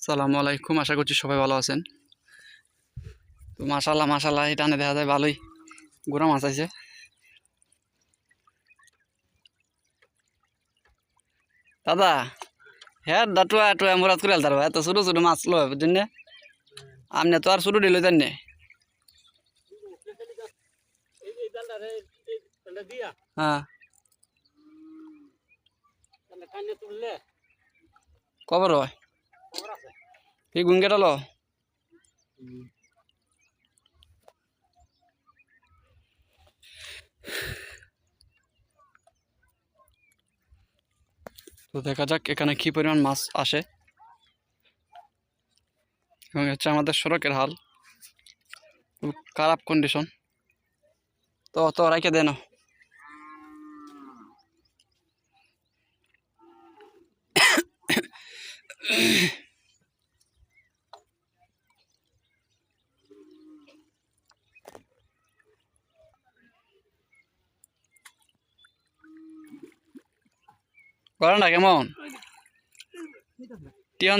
সালামু আলাইকুম, আশা করছি সবাই ভালো আছেন। তো মাশাল্লাহ এই টানে দেখা যায় ভালোই। গোড়া মাছ আছে। দাদা হ্যাঁ দাটুয়া টুয়া মুরাদ করে আলতার এত ছোটো ছোটো মাছ লো না? আপনি তো আর ছোটো দিল জান হ্যাঁ। কবার গুণ কেটা লো তো দেখা যাক এখানে কি পরিমাণ মাছ আসে। এবং হচ্ছে আমাদের সড়কের হাল। খারাপ কন্ডিশন তো তো রাখে দেন গরমটা কেমন টিয়ন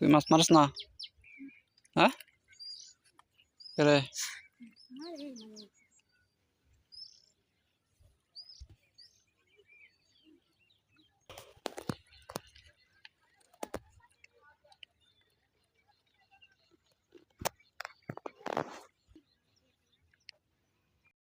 Tu mas marsna. A? Kde?